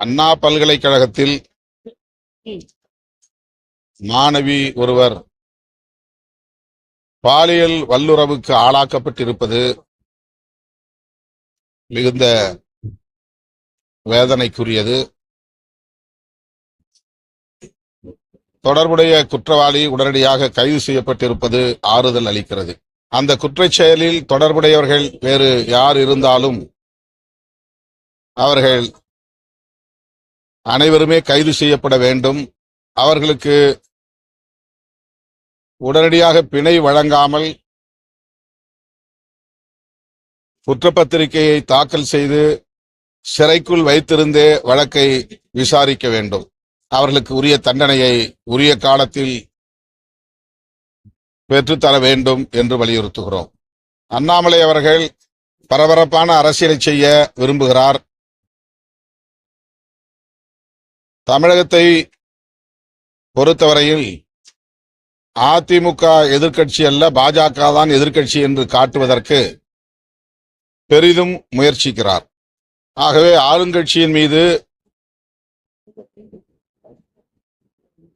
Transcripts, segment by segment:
அண்ணா பல்கலைக்கழகத்தில் மாணவி ஒருவர் பாலியல் வல்லுறவுக்கு ஆளாக்கப்பட்டிருப்பது மிகுந்த வேதனைக்குரியது. தொடர்புடைய குற்றவாளி உடனடியாக கைது செய்யப்பட்டிருப்பது ஆறுதல் அளிக்கிறது. அந்த குற்றச் செயலில் தொடர்புடையவர்கள் வேறு யார் இருந்தாலும் அவர்கள் அனைவருமே கைது செய்யப்பட வேண்டும். அவர்களுக்கு உடனடியாக பிணை வழங்காமல் குற்றப்பத்திரிகையை தாக்கல் செய்து சிறைக்குள் வைத்திருந்தே வழக்கை விசாரிக்க வேண்டும். அவர்களுக்கு உரிய தண்டனையை உரிய காலத்தில் பெற்றுத்தர வேண்டும் என்று வலியுறுத்துகிறோம். அண்ணாமலை அவர்கள் பரபரப்பான அரசியலை செய்ய விரும்புகிறார். தமிழகத்தை பொறுத்தவரையில் அதிமுக எதிர்கட்சி அல்ல பாஜக தான் எதிர்கட்சி என்று காட்டுவதற்கு பெரிதும் முயற்சிக்கிறார். ஆகவே ஆளுங்கட்சியின் மீது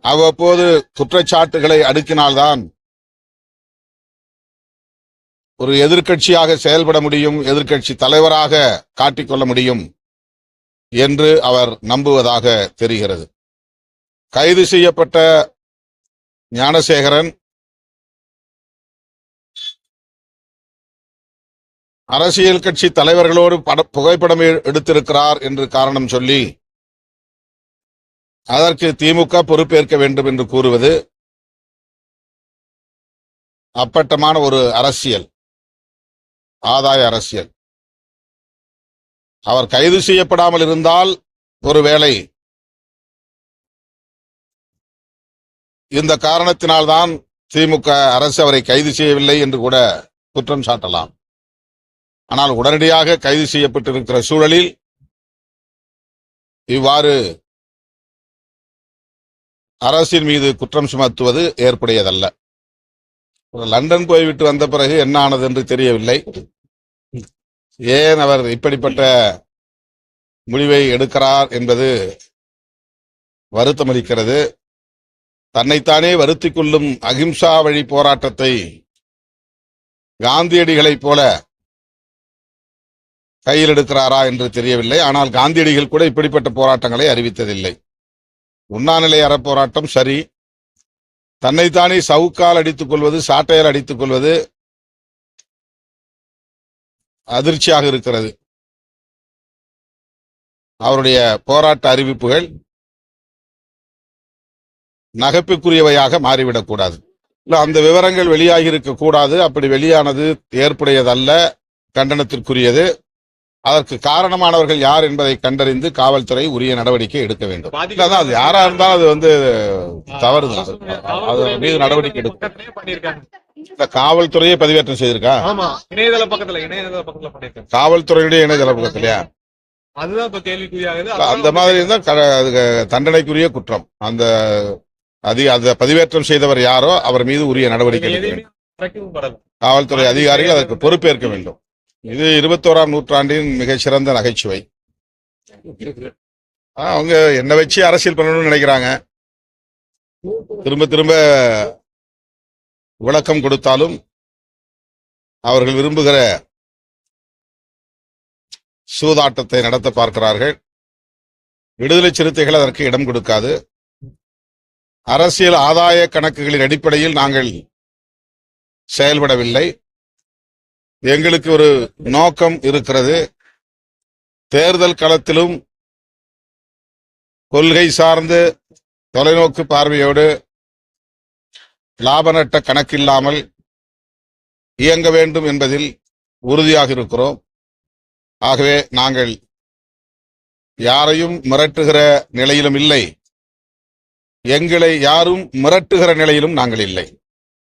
அவ்வப்போது குற்றச்சாட்டுகளை அடுக்கினால்தான் ஒரு எதிர்க்கட்சியாக செயல்பட முடியும் எதிர்கட்சி தலைவராக காட்டிக்கொள்ள முடியும். என்று அவர் நம்புவதாக தெரிகிறது. கைது செய்யப்பட்ட ஞானசேகரன் அரசியல் கட்சி தலைவர்களோடு பட புகைப்படம் எடுத்திருக்கிறார் என்று காரணம் சொல்லி அதற்கு திமுக பொறுப்பேற்க வேண்டும் என்று கூறுவது அப்பட்டமான ஒரு அரசியல் ஆதாய அரசியல். அவர் கைது செய்யப்படாமல் இருந்தால் ஒருவேளை இந்த காரணத்தினால்தான் திமுக அரசு அவரை கைது செய்யவில்லை என்று கூட குற்றம் சாட்டலாம். ஆனால் உடனடியாக கைது செய்யப்பட்டிருக்கிற சூழலில் இவ்வாறு அரசின் மீது குற்றம் சுமத்துவது ஏற்புடையதல்ல. லண்டன் போய்விட்டு வந்த பிறகு என்ன ஆனது என்று தெரியவில்லை. ஏன் அவர் இப்படிப்பட்ட முடிவை எடுக்கிறார் என்பது வருத்தமளிக்கிறது. தன்னைத்தானே வருத்தி கொள்ளும் அகிம்சா வழி போராட்டத்தை காந்தியடிகளைப் போல கையில் எடுக்கிறாரா என்று தெரியவில்லை. ஆனால் காந்தியடிகள் கூட இப்படிப்பட்ட போராட்டங்களை அறிவித்ததில்லை. உண்ணாநிலை அறப்போராட்டம் சரி. தன்னைத்தானே சவுக்கால் அடித்துக் கொள்வது சாட்டையால் அடித்துக் கொள்வது அதிர்ச்சியாக இருக்கிறது. அவருடைய போராட்ட அறிவிப்புகள் நகைப்புக்குரியவையாக மாறிவிடக்கூடாது இல்ல அந்த விவரங்கள் வெளியாகி இருக்க கூடாது. அப்படி வெளியானது ஏற்புடையதல்ல கண்டனத்திற்குரியது. அதற்கு காரணமானவர்கள் யார் என்பதை கண்டறிந்து காவல்துறை உரிய நடவடிக்கை எடுக்க வேண்டும். அதான் அது யாரா இருந்தாலும் அது வந்து தவறுதான் அது மீது நடவடிக்கை பண்ணிருக்காங்க இந்த காவல்துறையே பதிவேற்றம் செய்திருக்கா? இணையதள பக்கத்துல இணையதள பக்கத்துல காவல்துறையுடைய இணையதள பக்கத்திலையா? அதுதான் இப்ப கேள்விக்குறியாகுது. இல்ல, அந்த மாதிரி இருந்தா க- அது தண்டனைக்குரிய குற்றம். அந்த அதி அந்த பதிவேற்றம் செய்தவர் யாரோ அவர் மீது உரிய நடவடிக்கை எடுக்க வேண்டும் காவல்துறை அதிகாரிகள் அதற்கு பொறுப்பேற்க வேண்டும். இது இருபத்தோராம் நூற்றாண்டின் மிகச்சிறந்த நகைச்சுவை. அவங்க என்ன வச்சு அரசியல் பண்ணணும்னு நினைக்கிறாங்க. திரும்ப திரும்ப விளக்கம் கொடுத்தாலும் அவர்கள் விரும்புகிற சூதாட்டத்தை நடத்த பார்க்கிறார்கள். விடுதலை சிறுத்தைகள் அதற்கு இடம் கொடுக்காது. அரசியல் ஆதாய கணக்குகளின் அடிப்படையில் நாங்கள் செயல்படவில்லை. எங்களுக்கு ஒரு நோக்கம் இருக்கிறது. தேர்தல் களத்திலும் கொள்கை சார்ந்து தொலைநோக்கு பார்வையோடு லாப நட்ட கணக்கில்லாமல் இயங்க வேண்டும் என்பதில் உறுதியாக இருக்கிறோம். ஆகவே நாங்கள் யாரையும் மிரட்டுகிற நிலையிலும் இல்லை. எங்களை யாரும் மிரட்டுகிற நிலையிலும் நாங்கள் இல்லை.